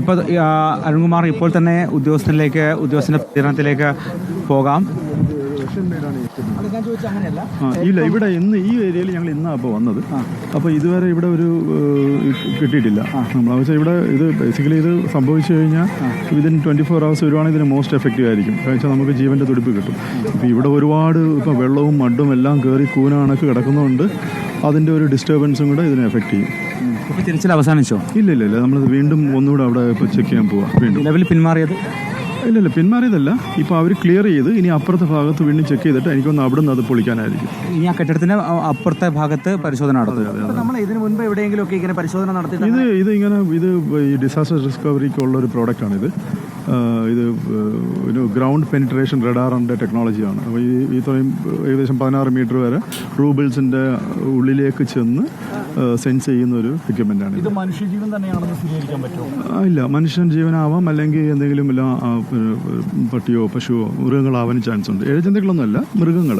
ഇപ്പോൾ അരുൺകുമാർ ഇപ്പോൾ തന്നെ ഉദ്യോഗസ്ഥനിലേക്ക് ഉദ്യോഗസ്ഥന്റെ പ്രതികരണത്തിലേക്ക് പോകാം. ഇല്ല ഇവിടെ ഇന്ന് ഈ ഏരിയയിൽ ഞങ്ങൾ ഇന്നാണ് അപ്പോൾ വന്നത്. അപ്പോൾ ഇതുവരെ ഇവിടെ ഒരു കിട്ടിയിട്ടില്ല. നമ്മൾ വെച്ചാൽ ഇവിടെ ഇത് ബേസിക്കലി ഇത് സംഭവിച്ചു കഴിഞ്ഞാൽ വിതിൻ ട്വന്റി ഫോർ അവേഴ്സ് വരുവാണെങ്കിൽ ഇതിന് മോസ്റ്റ് എഫക്റ്റീവ് ആയിരിക്കും. കാരണം വെച്ചാൽ നമുക്ക് ജീവന്റെ തുടിപ്പ് കിട്ടും. ഇപ്പോൾ ഇവിടെ ഒരുപാട് ഇപ്പോൾ വെള്ളവും മഡും എല്ലാം കയറി കൂന കണക്ക് കിടക്കുന്നതുകൊണ്ട് അതിന്റെ ഒരു ഡിസ്റ്റർബൻസും കൂടെ ഇതിനെ എഫക്റ്റ് ചെയ്യും. ഇപ്പോൾ തിരച്ചിൽ അവസാനിച്ചോ? ഇല്ല ഇല്ല ഇല്ല നമ്മളത് വീണ്ടും ഒന്നുകൂടെ അവിടെ ഇപ്പോൾ ചെക്ക് ചെയ്യാൻ പോവാം വീണ്ടും. നിലവിൽ പിന്മാറിയത്? ഇല്ല ഇല്ല പിന്മാറിയതല്ല. ഇപ്പോൾ അവർ ക്ലിയർ ചെയ്ത് ഇനി അപ്പുറത്തെ ഭാഗത്ത് വീണ്ടും ചെക്ക് ചെയ്തിട്ട് എനിക്കൊന്ന് അവിടെ നിന്ന് അത് പൊളിക്കാനായിരിക്കും. ഇനി ആ കെട്ടിടത്തിന് അപ്പുറത്തെ ഭാഗത്ത് പരിശോധന നടത്തുക നമ്മൾ ഇതിനു മുൻപ് എവിടെയെങ്കിലും ഒക്കെ ഇങ്ങനെ പരിശോധന നടത്തി ഇത് ഇത് ഇങ്ങനെ ഇത് ഈ ഡിസാസ്റ്റർ റിസ്കവറിക്കുള്ള ഒരു പ്രോഡക്റ്റാണിത് ഇത്. ഒരു ഗ്രൗണ്ട് പെനിട്രേഷൻ റഡാറിന്റെ ടെക്നോളജിയാണ് അപ്പോൾ ഈ ഇത്രയും ഏകദേശം പതിനാറ് മീറ്റർ വരെ റൂബിൾസിന്റെ ഉള്ളിലേക്ക് ചെന്ന് സെൻസ് ചെയ്യുന്ന ഒരു എക്യുപ്മെന്റാണ് ഇത് മനുഷ്യജീവൻ തന്നെയാണെന്ന് സ്ഥിരീകരിക്കാൻ പറ്റുമോ? ഇല്ല. മനുഷ്യൻ ജീവനാവാം അല്ലെങ്കിൽ എന്തെങ്കിലും വല്ല പട്ടിയോ പശുവോ മൃഗങ്ങളാവാൻ ചാൻസ് ഉണ്ട്. ഏഴജന്തുക്കളൊന്നുമല്ല മൃഗങ്ങൾ.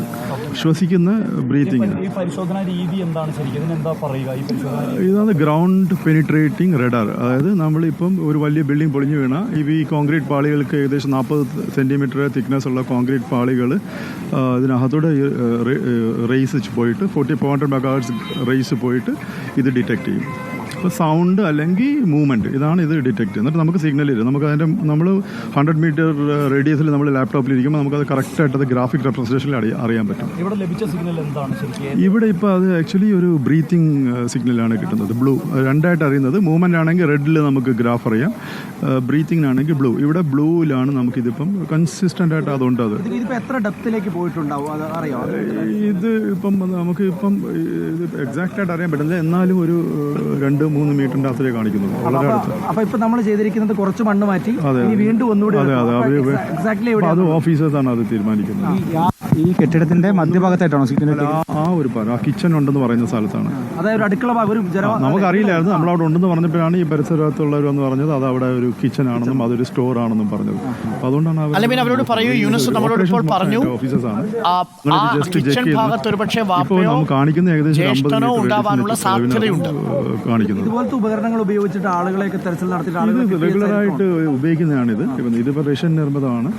ശ്വസിക്കുന്ന ബ്രീത്തിങ് ഈ പരിശോധനാ രീതി എന്താണ് ശരിക്കും? ഇതിനെന്താ പറയുക? ഇതാണ് ഗ്രൗണ്ട് പെനിട്രേറ്റിംഗ് റഡാർ അതായത് നമ്മളിപ്പം ഒരു വലിയ ബിൽഡിംഗ് പൊളിഞ്ഞു വീണ ഈ കോൺക്രീറ്റ് പാളികൾക്ക് ഏകദേശം നാൽപ്പത് സെന്റിമീറ്റർ തിക്നെസ് ഉള്ള കോൺക്രീറ്റ് പാളികൾ ഇതിനകത്തൂടെ റേസ് പോയിട്ട് forty four hundred megahertz rays പോയിട്ട് ഇത് ഡിറ്റക്ട് ചെയ്യും. അപ്പോൾ സൗണ്ട് അല്ലെങ്കിൽ മൂവ്മെന്റ് ഇതാണ് ഇത് ഡിറ്റക്ട് എന്നിട്ട് നമുക്ക് സിഗ്നൽ തരും നമുക്ക് അതിന്റെ നമ്മൾ ഹൺഡ്രഡ് മീറ്റർ റേഡിയസിൽ നമ്മൾ ലാപ്ടോപ്പിൽ ഇരിക്കുമ്പോൾ നമുക്ക് നമുക്കത് കറക്റ്റായിട്ട് അത് ഗ്രാഫിക് റെപ്രസെന്റേഷനിൽ അറിയാൻ പറ്റും. ഇവിടെ ലഭിച്ച സിഗ്നൽ എന്താണ് ശരിക്കും? ഇവിടെ ഇപ്പോൾ അത് ആക്ച്വലി ഒരു ബ്രീത്തിങ് സിഗ്നലാണ് കിട്ടുന്നത്. ബ്ലൂ രണ്ടായിട്ട് അറിയുന്നത് മൂവ്മെന്റ് ആണെങ്കിൽ റെഡിൽ നമുക്ക് ഗ്രാഫ് അറിയാം. ആണെങ്കിൽ ബ്ലൂ ഇവിടെ ബ്ലൂവിലാണ് നമുക്കിതിപ്പം കൺസിസ്റ്റന്റ് ആയിട്ട് അതുകൊണ്ട് അത് എത്ര ഡെപ്തിലേക്ക് പോയിട്ടുണ്ടാവും? അത് അറിയാം? ഇത് ഇപ്പം നമുക്ക് ഇപ്പം ഇത് എക്സാക്റ്റ് ആയിട്ട് അറിയാൻ പറ്റില്ല. എന്നാലും ഒരു രണ്ട് മൂന്ന് മീറ്ററിന്റെ അത്രേ കാണിക്കുന്നുള്ളൂ വളരെ അടുത്ത്. അപ്പൊ ഇപ്പൊ നമ്മൾ ചെയ്തിരിക്കുന്നത് കുറച്ച് മണ്ണ് മാറ്റി ഇനി വീണ്ടും ഒന്നുകൂടി അതെ അതെ. അവർ എക്സാക്ട്ലി അപ്പോൾ അത് ഓഫീസേഴ്സാണ് അത് തീരുമാനിക്കുന്നത്. ഈ- കെട്ടിടത്തിന്റെ മധ്യഭാഗത്തായിട്ടാണോ സിഗ്നൽ ആ ഒരു ആ കിച്ചൺ ഉണ്ടെന്ന് പറയുന്ന സ്ഥലത്താണ്. അതായത് ഒരു അടുക്കള നമുക്കറിയില്ലായിരുന്നു ഒരു അവിടെ നമുക്കറിയില്ലായിരുന്നു. നമ്മളവിടെ ഉണ്ടെന്ന് പറഞ്ഞപ്പോഴാണ് ഈ പരിസരത്തുള്ളവർ എന്ന് പറഞ്ഞത്. അത് അവിടെ ഒരു കിച്ചൺ ആണെന്നും അതൊരു സ്റ്റോർ ആണെന്നും പറഞ്ഞത്. അപ്പൊ അതുകൊണ്ടാണ് അവർ അല്ല പിന്നെ അവരോട് പറയൂ. യൂനുസ് നമ്മളോട് ഇപ്പോൾ പറഞ്ഞു. ഓഫീസേഴ്സാണ് ആണ്. just check ചെയ്ത് പക്ഷേ ഇപ്പോൾ വാപ്പയോ നമുക്ക് കാണിക്കുന്ന ഏകദേശം അമ്പത് ജ്യേഷ്ഠനോ ഇതുപോലത്തെ ഉപകരണങ്ങൾ ഉപയോഗിച്ചിട്ട് ആളുകളെയൊക്കെ തെരച്ചിൽ നടത്തിയിട്ട് ഇത് ആയിട്ട് റെഗുലറായിട്ട് ഉപയോഗിക്കുന്നതാണിത്. ഇപ്പം ഇതിപ്പോൾ റഷ്യൻ നിർമ്മിതമാണ്.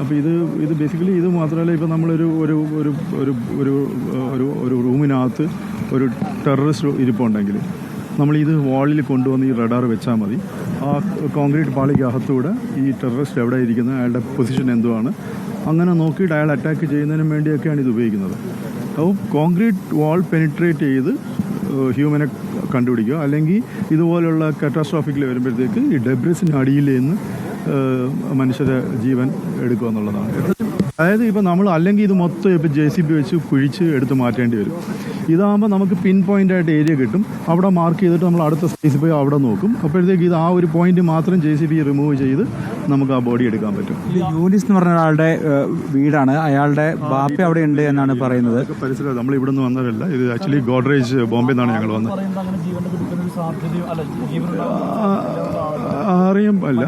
അപ്പോൾ ഇത് ഇത് ബേസിക്കലി ഇത് മാത്രമല്ല ഇപ്പോൾ നമ്മളൊരു ഒരു ഒരു ഒരു ഒരു ഒരു ഒരു റൂമിനകത്ത് ഒരു ടെററിസ്റ്റ് ഇരിപ്പുണ്ടെങ്കിൽ നമ്മൾ ഇത് വാളിൽ കൊണ്ടുവന്ന് ഈ റഡാർ വെച്ചാൽ മതി. ആ കോൺക്രീറ്റ് പാളിക്കകത്തൂടെ ഈ ടെററിസ്റ്റ് എവിടെ ഇരിക്കുന്നത് അയാളുടെ പൊസിഷൻ എന്തുവാണ്? അങ്ങനെ നോക്കിയിട്ട് അയാൾ അറ്റാക്ക് ചെയ്യുന്നതിനും വേണ്ടിയൊക്കെയാണ് ഇത് ഉപയോഗിക്കുന്നത്. അപ്പോൾ കോൺക്രീറ്റ് വാൾ പെനിട്രേറ്റ് ചെയ്ത് ഹ്യൂമനെ കണ്ടുപിടിക്കുക. അല്ലെങ്കിൽ ഇതുപോലുള്ള കാറ്റാസ്ട്രോഫിക്കിൽ വരുമ്പോഴത്തേക്ക് ഈ ഡെബ്രിസിന് അടിയിൽ നിന്ന് മനുഷ്യരെ ജീവൻ എടുക്കുക എന്നുള്ളതാണ്. അതായത് ഇപ്പോൾ നമ്മൾ അല്ലെങ്കിൽ ഇത് മൊത്തം ഇപ്പോൾ ജെ സി ബി വെച്ച് കുഴിച്ച് എടുത്ത് മാറ്റേണ്ടി വരും. ഇതാകുമ്പോൾ നമുക്ക് പിൻ പോയിന്റ് ആയിട്ട് ഏരിയ കിട്ടും. അവിടെ മാർക്ക് ചെയ്തിട്ട് നമ്മൾ അടുത്ത സ്പേസിൽ പോയി അവിടെ നോക്കും. അപ്പോഴത്തേക്ക് ഇത് ആ ഒരു പോയിന്റ് മാത്രം ജെ സി ബി റിമൂവ് ചെയ്ത് നമുക്ക് ആ ബോഡി എടുക്കാൻ പറ്റും. യൂനിസ് എന്ന് പറഞ്ഞ ഒരാളുടെ വീടാണ്. അയാളുടെ ബാപ്പ അവിടെ ഉണ്ട് എന്നാണ് പറയുന്നത്. പരിസരം നമ്മൾ ഇവിടെ നിന്ന് വന്നതല്ല ഇത് ആക്ച്വലി ഗോഡ്രേജ് ബോംബെ നിന്നാണ് ഞങ്ങൾ വന്നത്. സാധ്യതയോ അല്ല ആ, അറിയാം അല്ല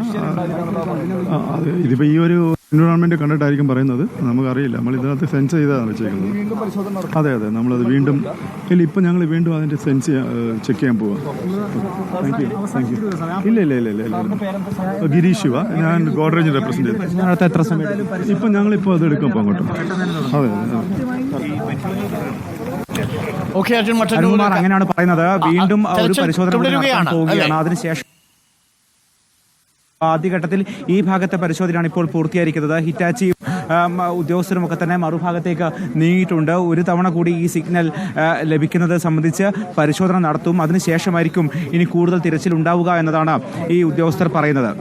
അത് ഇതിപ്പോ ഈ ഒരു എൻവറോൺമെന്റ് കണ്ടിട്ടായിരിക്കും പറയുന്നത്. നമുക്കറിയില്ല നമ്മൾ ഇതിനകത്ത് സെൻസ് ചെയ്താണ് വെച്ചേക്കുന്നത്. അതെ അതെ നമ്മളത് വീണ്ടും ഇല്ല ഇപ്പം ഞങ്ങൾ വീണ്ടും അതിന്റെ സെൻസ് ചെക്ക് ചെയ്യാൻ പോവാം. താങ്ക് യു താങ്ക് യു ഇല്ല ഇല്ല ഇല്ല ഇല്ല ഇല്ല. ഗിരീഷ് ശിവ ഞാൻ ഗോഡ്രേജ് റെപ്രസെന്റ് ചെയ്തു. എത്ര സമയം ഇപ്പം ഞങ്ങളിപ്പോൾ അത് എടുക്കും അങ്ങോട്ട്. അതെ ഓക്കെ അർജുൻ മറ്റൊരു അങ്ങനെയാണ് പറയുന്നത്. വീണ്ടും ഒരു പരിശോധന പോവുകയാണ്. അതിനുശേഷം ആദ്യഘട്ടത്തിൽ ഈ ഭാഗത്തെ പരിശോധനയാണ് ഇപ്പോൾ പൂർത്തിയായിരിക്കുന്നത്. ഹിറ്റാച്ചി ഉദ്യോഗസ്ഥരും ഒക്കെ തന്നെ മറുഭാഗത്തേക്ക് നീങ്ങിയിട്ടുണ്ട്. ഒരു തവണ കൂടി ഈ സിഗ്നൽ ലഭിക്കുന്നത് സംബന്ധിച്ച് പരിശോധന നടത്തും. അതിനുശേഷമായിരിക്കും ഇനി കൂടുതൽ തിരച്ചിൽ ഉണ്ടാവുക എന്നതാണ് ഈ ഉദ്യോഗസ്ഥർ പറയുന്നത്.